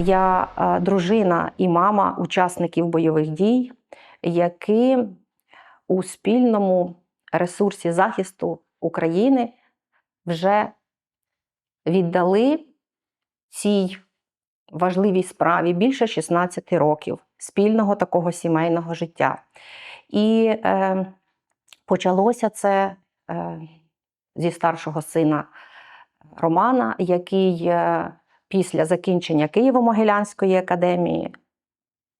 Я е, дружина і мама учасників бойових дій, які у спільному ресурсі захисту України вже віддали цій важливій справі більше 16 років спільного такого сімейного життя. І е, почалося це е, зі старшого сина Романа, який е, після закінчення Києво-Могилянської академії,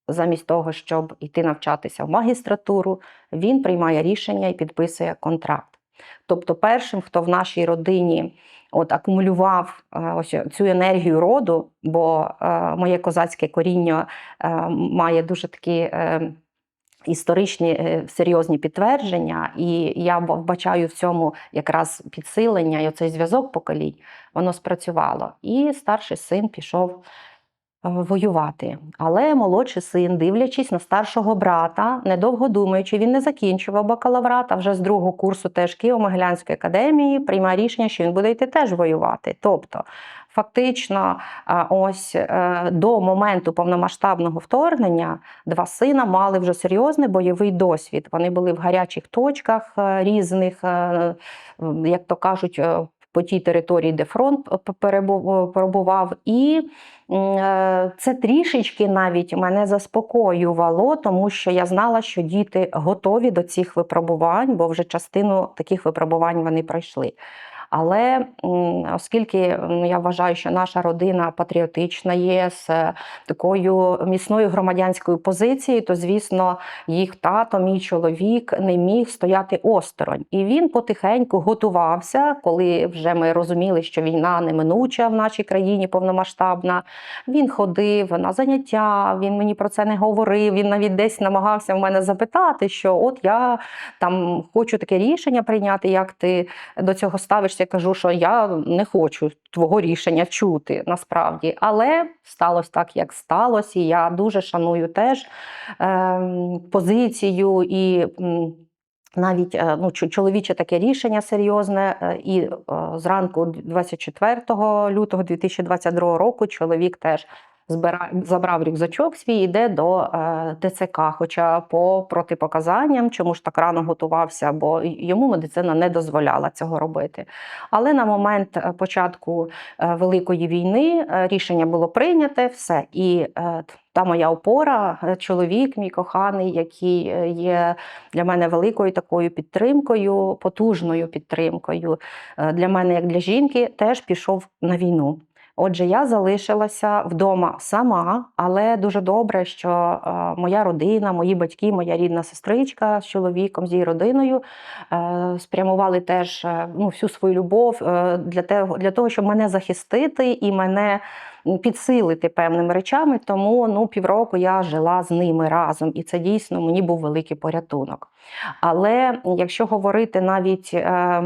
замість того, щоб йти навчатися в магістратуру, він приймає рішення і підписує контракт. Тобто, першим, хто в нашій родині от акумулював е, ось цю енергію роду, бо е, моє козацьке коріння е, має дуже такі. Е, Історичні е, серйозні підтвердження, і я вбачаю в цьому якраз підсилення і оцей зв'язок поколінь, воно спрацювало. І старший син пішов е, воювати. Але молодший син, дивлячись на старшого брата, недовго думаючи, він не закінчував бакалаврат, а вже з другого курсу теж Києво-Могилянської академії приймає рішення, що він буде йти теж воювати. Тобто, фактично, ось е, до моменту повномасштабного вторгнення два сина мали вже серйозний бойовий досвід. Вони були в гарячих точках е, різних, е, як то кажуть, е, по тій території, де фронт перебував. І е, це трішечки навіть мене заспокоювало, тому що я знала, що діти готові до цих випробувань, бо вже частину таких випробувань вони пройшли. Але оскільки я вважаю, що наша родина патріотична є з е, такою міцною громадянською позицією, то звісно, їх тато, мій чоловік, не міг стояти осторонь. І він потихеньку готувався, коли вже ми розуміли, що війна неминуча в нашій країні повномасштабна. Він ходив на заняття, він мені про це не говорив. Він навіть десь намагався в мене запитати, що от я там хочу таке рішення прийняти, як ти до цього ставишся. Я кажу, що я не хочу твого рішення чути насправді. Але сталося так, як сталося, і я дуже шаную теж ем, позицію і. навіть е, ну, чоловіче таке рішення серйозне, е, і е, зранку 24 лютого 2022 року чоловік теж. Забрав рюкзачок свій, і йде до е, ТЦК. Хоча по протипоказанням, чому ж так рано готувався, бо йому медицина не дозволяла цього робити. Але на момент е, початку е, Великої війни рішення було прийняте, все. І та моя опора, чоловік, мій коханий, який є для мене великою такою підтримкою, потужною підтримкою для мене, як для жінки, теж пішов на війну. Отже, я залишилася вдома сама, але дуже добре, що е, моя родина, мої батьки, моя рідна сестричка з чоловіком, з її родиною е, спрямували теж е, ну, всю свою любов для того, для того, щоб мене захистити і мене підсилити певними речами. Тому ну, півроку я жила з ними разом, і це дійсно мені був великий порятунок. Але якщо говорити навіть е,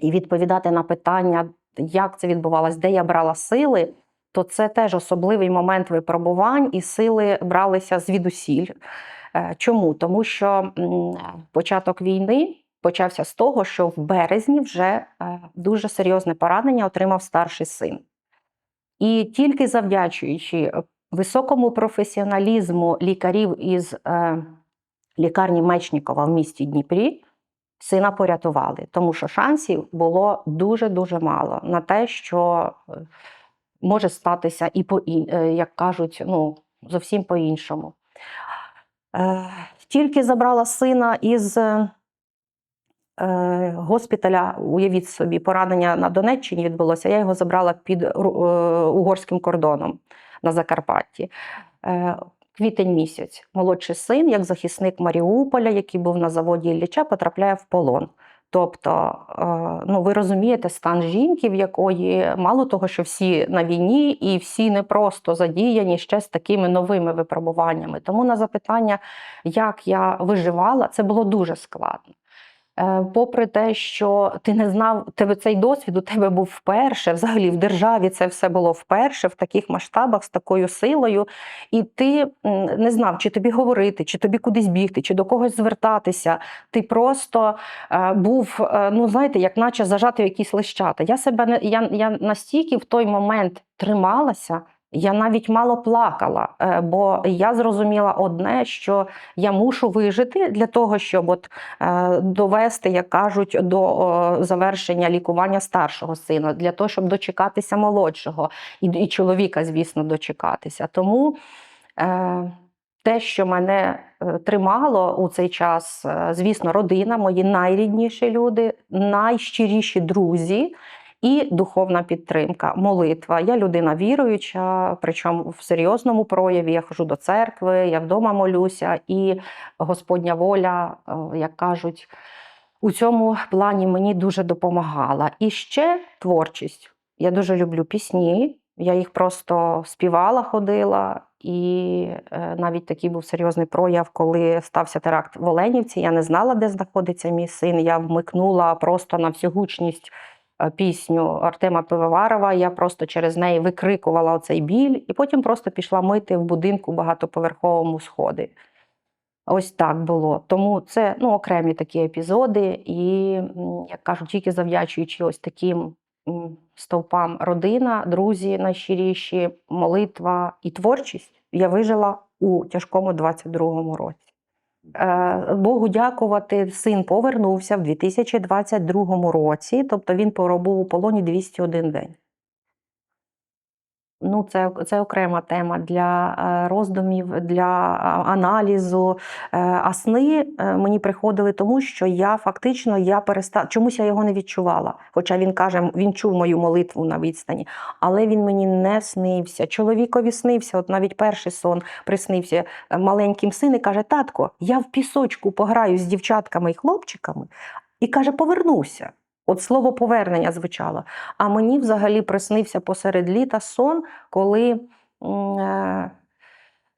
і відповідати на питання, як це відбувалось, де я брала сили, то це теж особливий момент випробувань, і сили бралися звідусіль. Е, Чому? Тому що початок війни почався з того, що в березні вже е, дуже серйозне поранення отримав старший син. І тільки завдячуючи високому професіоналізму лікарів із е, лікарні Мечнікова в місті Дніпрі, сина порятували, тому що шансів було дуже-дуже мало на те, що е, може статися і по е, як кажуть, ну, зовсім по-іншому. Е, Тільки забрала сина із госпіталя, уявіть собі, поранення на Донеччині відбулося. Я його забрала під угорським кордоном на Закарпатті. Квітень місяць. Молодший син, як захисник Маріуполя, який був на заводі Ілліча, потрапляє в полон. Тобто, е, ну ви розумієте стан жінки, в якої мало того, що всі на війні, і всі не просто задіяні ще з такими новими випробуваннями. Тому на запитання, як я виживала, це було дуже складно. Е, Попри те, що ти не знав, тебе цей досвід у тебе був вперше, взагалі в державі це все було вперше в таких масштабах, з такою силою, і ти не знав, чи тобі говорити, чи тобі кудись бігти, чи до когось звертатися. Ти просто е, був, е, ну знаєте, як наче зажати якісь лищата. Я себе я, я настільки в той момент трималася, Я навіть мало плакала, е, бо я зрозуміла одне, що я мушу вижити для того, щоб от е, довести, як кажуть, до завершення лікування старшого сина, для того, щоб дочекатися молодшого і, і чоловіка, звісно, дочекатися. Тому е, те, що мене тримало у цей час, звісно, родина, мої найрідніші люди, найщиріші друзі. І духовна підтримка, молитва. Я людина віруюча, причому в серйозному прояві. Я хожу до церкви, я вдома молюся, і Господня воля, е, як кажуть, у цьому плані мені дуже допомагала. І ще творчість. Я дуже люблю пісні. Я їх просто співала, ходила, і е, навіть такий був серйозний прояв, коли стався теракт в Оленівці. Я не знала, де знаходиться мій син. Я вмикнула просто на всю гучність пісню Артема Пивоварова. Я просто через неї викрикувала оцей біль, і потім просто пішла мити в будинку багатоповерховому сходи. Ось так було. Тому це ну, окремі такі епізоди, і, як кажуть, тільки завдячуючи ось таким стовпам родина, друзі найщиріші, молитва і творчість, я вижила у тяжкому 22-му році. Е, Богу дякувати, син повернувся в 2022 році, тобто він поробив у полоні 201 день. Ну, це, це окрема тема для е, роздумів, для аналізу. Е, А сни е, мені приходили тому, що я фактично я перестала чомусь я його не відчувала. Хоча він каже, він чув мою молитву на відстані, але він мені не снився. Чоловікові снився. От навіть перший сон приснився маленьким син і каже: Татко, я в пісочку пограю з дівчатками і хлопчиками, і каже, повернуся. От слово повернення звучало. А мені взагалі приснився посеред літа сон, коли е,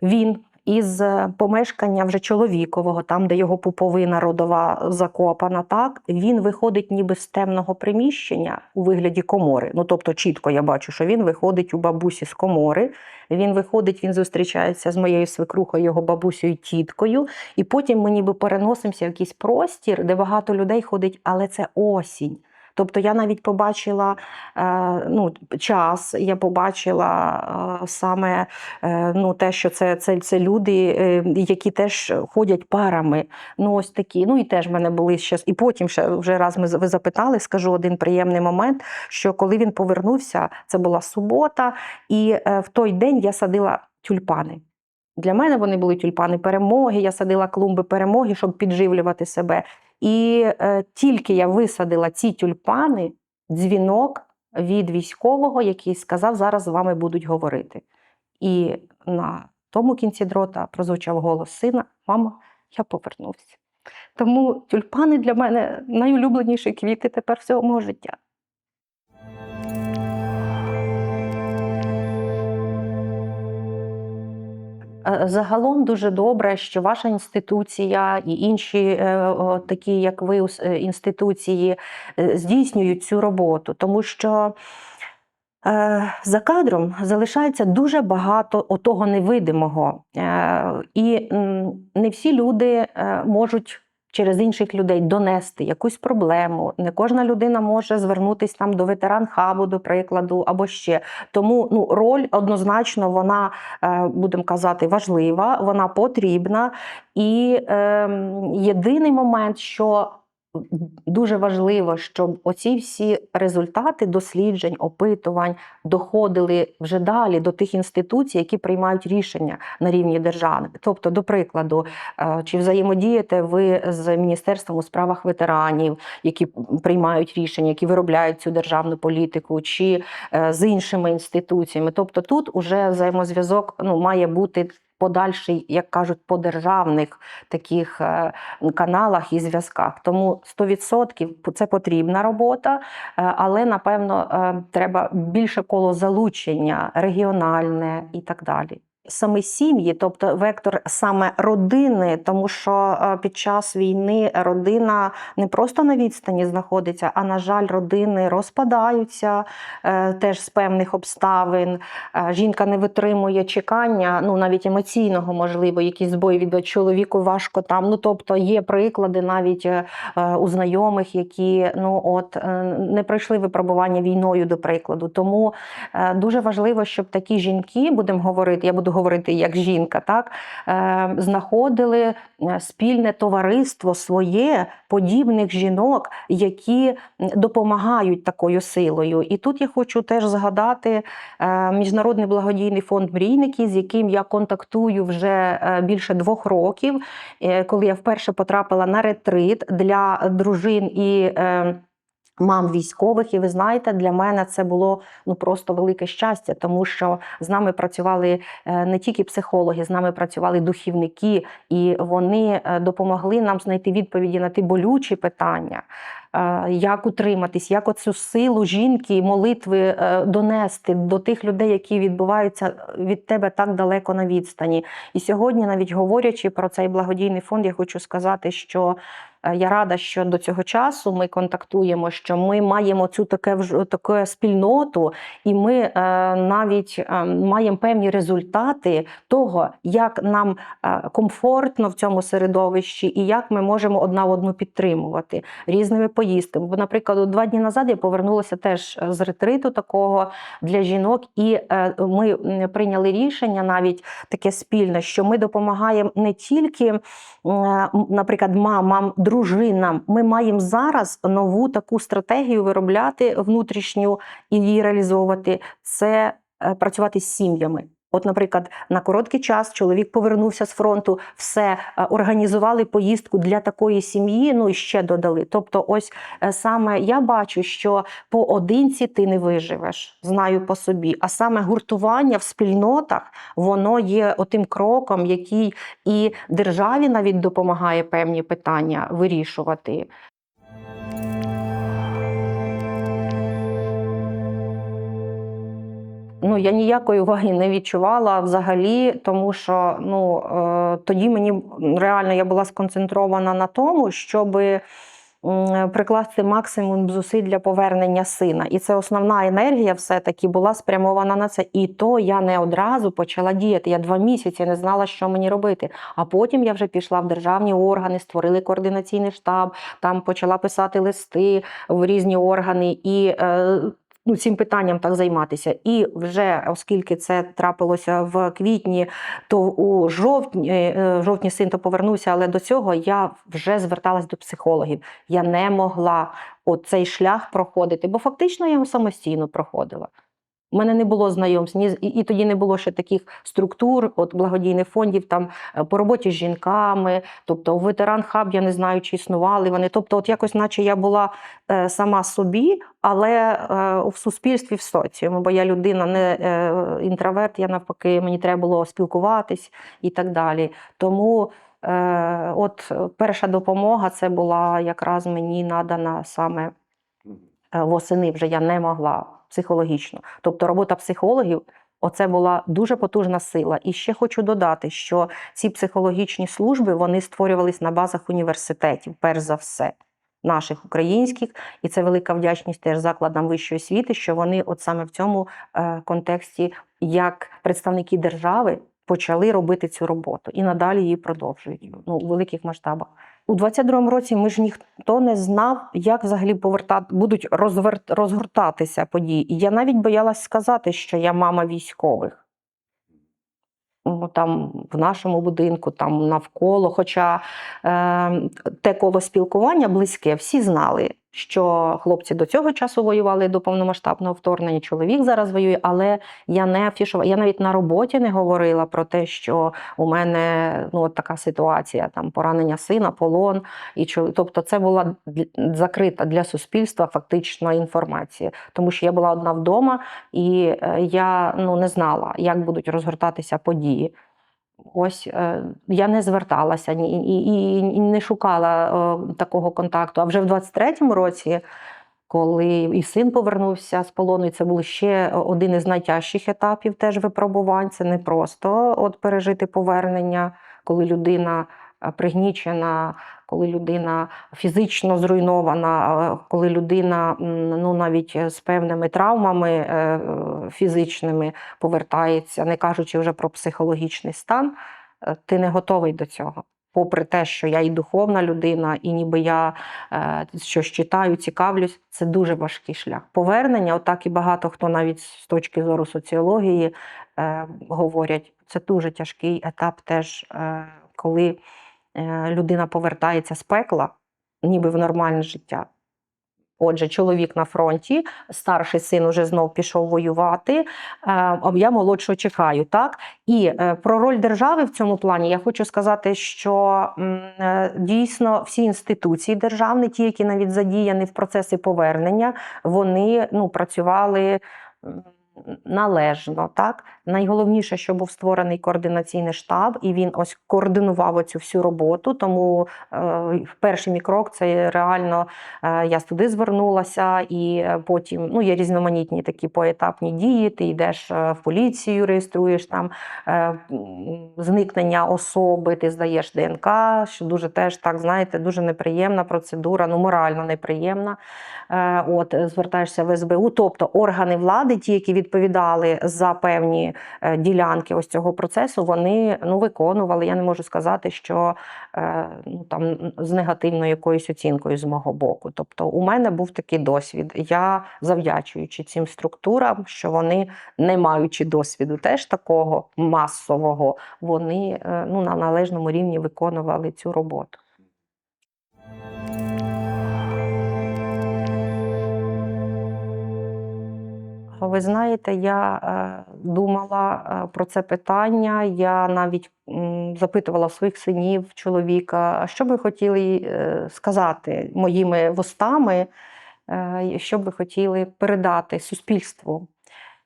він із е, помешкання вже чоловікового, там, де його пуповина родова закопана, так він виходить ніби з темного приміщення у вигляді комори. Ну тобто, чітко я бачу, що він виходить у бабусі з комори. Він виходить, він зустрічається з моєю свекрухою, його бабусею, тіткою, і потім ми ніби переносимося в якийсь простір, де багато людей ходить, але це осінь. Тобто я навіть побачила е, ну, час, я побачила е, саме е, ну, те, що це, це, це люди, які теж ходять парами. Ну, ось такі. Ну і теж в мене були ще. І потім ще вже раз ми ви запитали, скажу один приємний момент, що коли він повернувся, це була субота, і в той день я садила тюльпани. Для мене вони були тюльпани перемоги. Я садила клумби перемоги, щоб підживлювати себе. І е, тільки я висадила ці тюльпани, дзвінок від військового, який сказав, зараз з вами будуть говорити. І на тому кінці дрота прозвучав голос сина: Мама, я повернувся. Тому тюльпани для мене найулюбленіші квіти тепер всього мого життя. Загалом дуже добре, що ваша інституція і інші е, такі, як ви, е, інституції, е, здійснюють цю роботу, тому що е, за кадром залишається дуже багато отого невидимого. Е, І не всі люди е, можуть. Через інших людей донести якусь проблему. Не кожна людина може звернутися там до ветеран хабу, до прикладу, або ще. Тому ну, роль однозначно вона, е, будемо казати, важлива, вона потрібна. І е, єдиний момент, що дуже важливо, щоб оці всі результати досліджень, опитувань доходили вже далі до тих інституцій, які приймають рішення на рівні держави. Тобто, до прикладу, е, чи взаємодієте ви з міністерством у справах ветеранів, які приймають рішення, які виробляють цю державну політику, чи е, з іншими інституціями. Тобто, тут уже взаємозв'язок ну, має бути. Подальший, як кажуть, по державних таких е, каналах і зв'язках. Тому 100% це потрібна робота, е, але напевно е, треба більше коло залучення регіональне і так далі. Саме сім'ї, тобто вектор саме родини, тому що е, під час війни родина не просто на відстані знаходиться, а на жаль, родини розпадаються е, теж з певних обставин. Е, Жінка не витримує чекання, ну навіть емоційного, можливо, якісь збої від чоловіку важко там. Ну тобто є приклади навіть у знайомих, які ну от не пройшли випробування війною, до прикладу. Тому дуже важливо, щоб такі жінки, будемо говорити, я буду говорити як жінка, так е, знаходили е, спільне товариство своє подібних жінок, які допомагають такою силою. І тут я хочу теж згадати е, Міжнародний благодійний фонд Мрійники, з яким я контактую вже більше двох років, коли я вперше потрапила на ретрит для дружин і. Мам військових, і ви знаєте, для мене це було ну просто велике щастя, тому що з нами працювали е, не тільки психологи, з нами працювали духівники, і вони е, допомогли нам знайти відповіді на ті болючі питання, як утриматись, як оцю силу жінки, молитви е, донести до тих людей, які відбуваються від тебе так далеко на відстані. І сьогодні, навіть говорячи про цей благодійний фонд, я хочу сказати, що е, я рада, що до цього часу ми контактуємо, що ми маємо цю таке таку спільноту, і ми е, навіть е, маємо певні результати того, як нам е, комфортно в цьому середовищі, і як ми можемо одна одну підтримувати різними поїздками. Бо, наприклад, два дні назад я повернулася теж з ретриту такого для жінок, і е, ми прийняли рішення навіть таке спільне, що ми допомагаємо не тільки, наприклад, мамам, дружинам. Ми маємо зараз нову таку стратегію виробляти внутрішню і її реалізовувати. Це е, працювати з сім'ями. От, наприклад, на короткий час чоловік повернувся з фронту, все е, організували поїздку для такої сім'ї. Ну і ще додали. Тобто, ось е, саме я бачу, що поодинці ти не виживеш, знаю по собі. А саме гуртування в спільнотах воно є отим кроком, який і державі навіть допомагає певні питання вирішувати. Ну, я ніякої уваги не відчувала взагалі, тому що ну, е, тоді мені реально я була сконцентрована на тому, щоб прикласти максимум зусиль для повернення сина. І це основна енергія все-таки була спрямована на це. І то я не одразу почала діяти. Я два місяці не знала, що мені робити. А потім я вже пішла в державні органи, створили координаційний штаб, там почала писати листи в різні органи. І е, ну, цим питанням так займатися. І вже оскільки це трапилося в квітні, то у жовтні, е, жовтні син то повернувся, але до цього я вже зверталась до психологів. Я не могла цей шлях проходити, бо фактично я його самостійно проходила. У мене не було знайомств, ні, і, і тоді не було ще таких структур, от благодійних фондів там е, по роботі з жінками, тобто ветеран хаб, я не знаю, чи існували вони. Тобто, от якось, наче я була е, сама собі, але е, в суспільстві, в соціумі, бо я людина не е, інтроверт, я навпаки, мені треба було спілкуватись і так далі. Тому е, от перша допомога це була якраз мені надана саме е, восени вже я не могла психологічно. Тобто робота психологів. Оце була дуже потужна сила. І ще хочу додати, що ці психологічні служби вони створювались на базах університетів, перш за все, наших українських, і це велика вдячність теж закладам вищої освіти, що вони, от саме в цьому е, контексті, як представники держави, почали робити цю роботу і надалі її продовжують ну, у великих масштабах. У 22-му році ми ж ніхто не знав, як взагалі повертати будуть розверт, розгортатися події. І я навіть боялась сказати, що я мама військових. Ну, там в нашому будинку, там навколо. Хоча е, те коло спілкування близьке, всі знали, що хлопці до цього часу воювали до повномасштабного вторгнення. Чоловік зараз воює, але я не афішувала. Я навіть на роботі не говорила про те, що у мене ну от така ситуація, там поранення сина, полон і чол- тобто, це була закрита для суспільства фактично інформація, тому що я була одна вдома, і е, я ну не знала, як будуть розгортатися події. Ось е, я не зверталася ні, і, і, не шукала е, такого контакту. А вже в 23-му році, коли і син повернувся з полону, і це був ще один із найтяжчих етапів теж випробувань. Це не просто от пережити повернення, коли людина пригнічена, коли людина фізично зруйнована, е, коли людина ну навіть з певними травмами е, фізичними повертається, не кажучи вже про психологічний стан, е, ти не готовий до цього. Попри те, що я і духовна людина, і ніби я е, щось читаю, цікавлюсь, це дуже важкий шлях. Повернення, отак і багато хто навіть з точки зору соціології е, говорять, це дуже тяжкий етап, теж е, коли е, людина повертається з пекла, ніби в нормальне життя. Отже, чоловік на фронті, старший син уже знов пішов воювати. е, я молодшого чекаю. Так і е, про роль держави в цьому плані я хочу сказати, що е, дійсно всі інституції державні, ті, які навіть задіяні в процесі повернення, вони ну працювали. Належно, так найголовніше, що був створений координаційний штаб, і він ось координував оцю всю роботу. Тому е, перший мій крок це реально Е, Я туди звернулася, і е, потім ну, є різноманітні такі поетапні дії. Ти йдеш е, в поліцію, реєструєш там е, зникнення особи, ти здаєш ДНК, що дуже теж так, знаєте, дуже неприємна процедура, ну морально неприємна. Е, От звертаєшся в СБУ, тобто органи влади, ті, які відповідали за певні е, ділянки ось цього процесу, вони ну виконували. Я не можу сказати, що е, ну там з негативною якоюсь оцінкою з мого боку. Тобто, у мене був такий досвід. Я завдячуючи цим структурам, що вони, не маючи досвіду, теж такого масового, вони е, ну на належному рівні виконували цю роботу. Ви знаєте, я е, думала е, про це питання. Я навіть запитувала своїх синів, чоловіка, «А що би хотіли е, сказати моїми вустами, що би хотіли передати суспільству.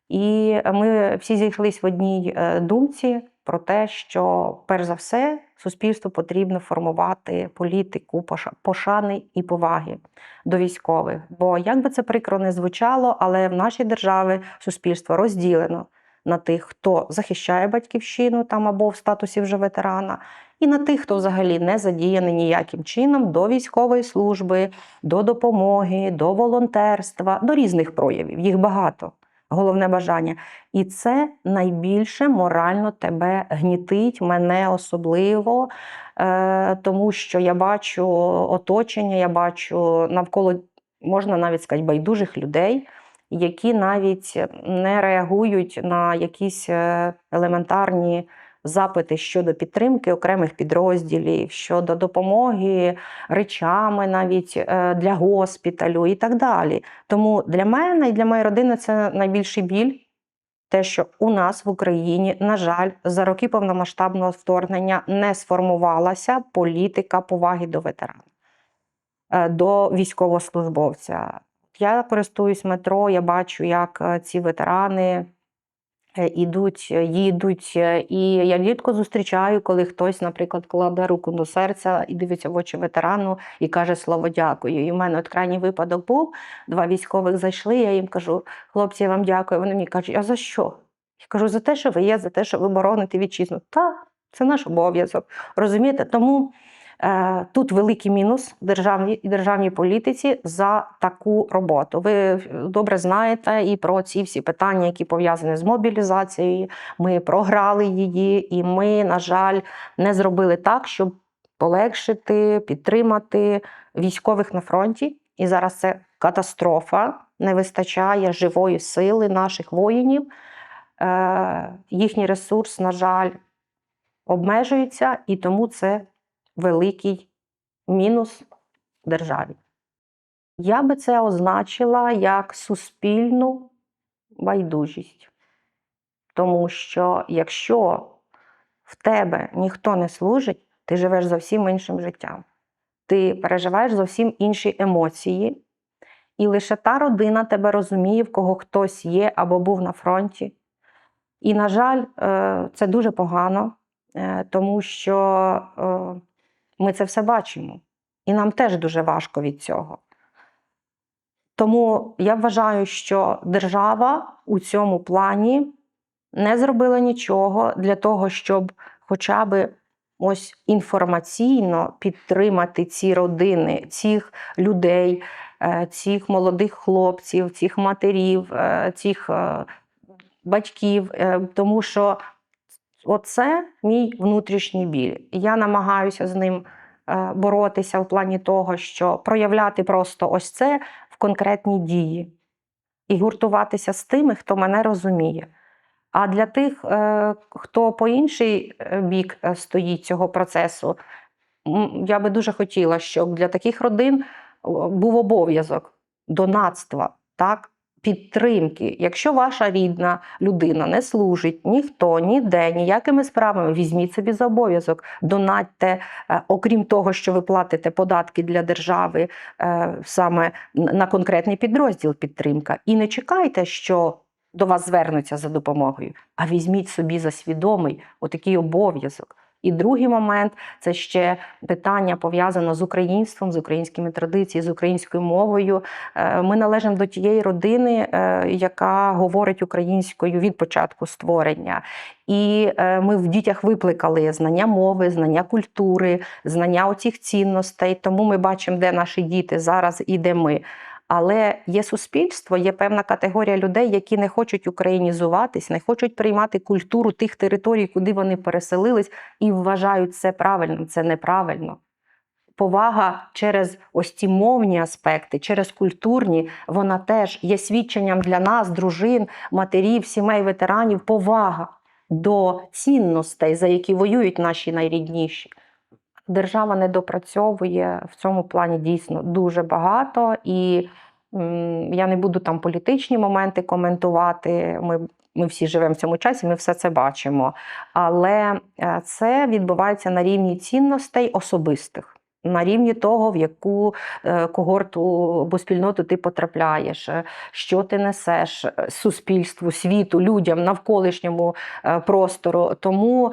І ми всі зійшлися в одній думці про те, що перш за все суспільству потрібно формувати політику пошани і поваги до військових. Бо як би це прикро не звучало, але в нашій державі суспільство розділено на тих, хто захищає батьківщину там або в статусі вже ветерана, і на тих, хто взагалі не задіяний ніяким чином до військової служби, до допомоги, до волонтерства, до різних проявів. Їх багато. Головне бажання. І це найбільше морально тебе гнітить, мене особливо, е, тому що я бачу оточення, я бачу навколо, можна навіть сказати, байдужих людей, які навіть не реагують на якісь е, елементарні запити щодо підтримки окремих підрозділів, щодо допомоги речами навіть е, для госпіталю і так далі. Тому для мене і для моєї родини це найбільший біль. Те, що у нас в Україні, на жаль, за роки повномасштабного вторгнення не сформувалася політика поваги до ветерана, е, до військовослужбовця. Я користуюсь метро, я бачу, як е, ці ветерани ідуть, е, їдуть. е, І я рідко зустрічаю, коли хтось, наприклад, кладе руку до серця і дивиться в очі ветерану і каже слово дякую. І в мене от крайній випадок був. Два військових зайшли. Я їм кажу, хлопці, я вам дякую. Вони мені кажуть, а за що? Я кажу, за те, що ви є, за те, що ви бороните вітчизну. Так, це наш обов'язок. Розумієте? Тому е, тут великий мінус державній державній політиці за таку роботу. Ви е, добре знаєте і про ці всі питання, які пов'язані з мобілізацією. Ми програли її, і ми, на жаль, не зробили так, щоб полегшити, підтримати військових на фронті. І зараз це катастрофа. Не вистачає живої сили наших воїнів. Е, їхній ресурс, на жаль, обмежується, і тому це великий мінус державі. Я би це означила як суспільну байдужість. Тому що якщо в тебе ніхто не служить, ти живеш зовсім іншим життям. Ти переживаєш зовсім інші емоції, і лише та родина тебе розуміє, в кого хтось є або був на фронті. І, на жаль, е, це дуже погано, е, тому що е, ми це все бачимо. І нам теж дуже важко від цього. Тому я вважаю, що держава у цьому плані не зробила нічого для того, щоб хоча б ось інформаційно підтримати ці родини, цих людей, е, цих молодих хлопців, цих матерів, е, цих е, батьків, тому що оце мій внутрішній біль. Я намагаюся з ним е, боротися в плані того, що проявляти просто ось це в конкретній дії і гуртуватися з тими, хто мене розуміє. А для тих, е, хто по інший е, бік стоїть цього процесу, я би дуже хотіла, щоб для таких родин був обов'язок донатства, так? Підтримки. Якщо ваша рідна людина не служить ніхто, ніде, ніякими справами, візьміть собі за обов'язок, донатьте, е, окрім того, що ви платите податки для держави е, саме на конкретний підрозділ підтримка. І не чекайте, що до вас звернуться за допомогою, а візьміть собі за свідомий отакий обов'язок. І другий момент це ще питання пов'язано з українством, з українськими традиціями, з українською мовою. Е, Ми належимо до тієї родини, е, яка говорить українською від початку створення. І е, ми в дітях викликали знання мови, знання культури, знання оцих цінностей. Тому ми бачимо, де наші діти зараз і де ми. Але є суспільство, є певна категорія людей, які не хочуть українізуватись, не хочуть приймати культуру тих територій, куди вони переселились, і вважають це правильним. Це неправильно. Повага через ось ці мовні аспекти, через культурні, вона теж є свідченням для нас, дружин, матерів, сімей, ветеранів, повага до цінностей, за які воюють наші найрідніші. Держава не допрацьовує в цьому плані дійсно дуже багато, і я не буду там політичні моменти коментувати. Ми, ми всі живемо в цьому часі, ми все це бачимо. Але е, це відбувається на рівні цінностей особистих. На рівні того, в яку е, когорту або спільноту ти потрапляєш, е, що ти несеш суспільству, світу, людям, навколишньому простору. Тому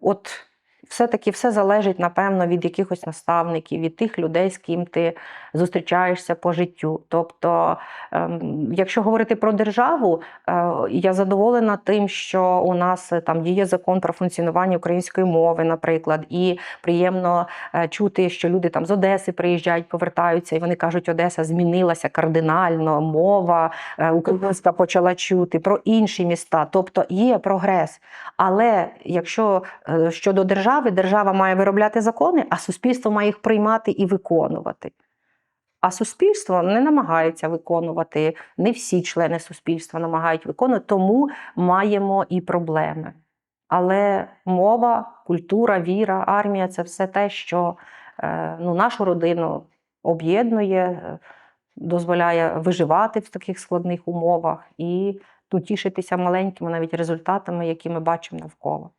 от все-таки все залежить, напевно, від якихось наставників, від тих людей, з ким ти зустрічаєшся по життю. Тобто, ем, якщо говорити про державу, е, я задоволена тим, що у нас е, там діє закон про функціонування української мови, наприклад, і приємно е, чути, що люди там з Одеси приїжджають, повертаються, і вони кажуть, Одеса змінилася кардинально, мова українська почала чути про інші міста. Тобто є прогрес. Але якщо щодо держави, держава має виробляти закони, а суспільство має їх приймати і виконувати. А суспільство не намагається виконувати, не всі члени суспільства намагають виконувати, тому маємо і проблеми. Але мова, культура, віра, армія це все те, що е, ну, нашу родину об'єднує, е, дозволяє виживати в таких складних умовах і ну, тішитися маленькими навіть результатами, які ми бачимо навколо.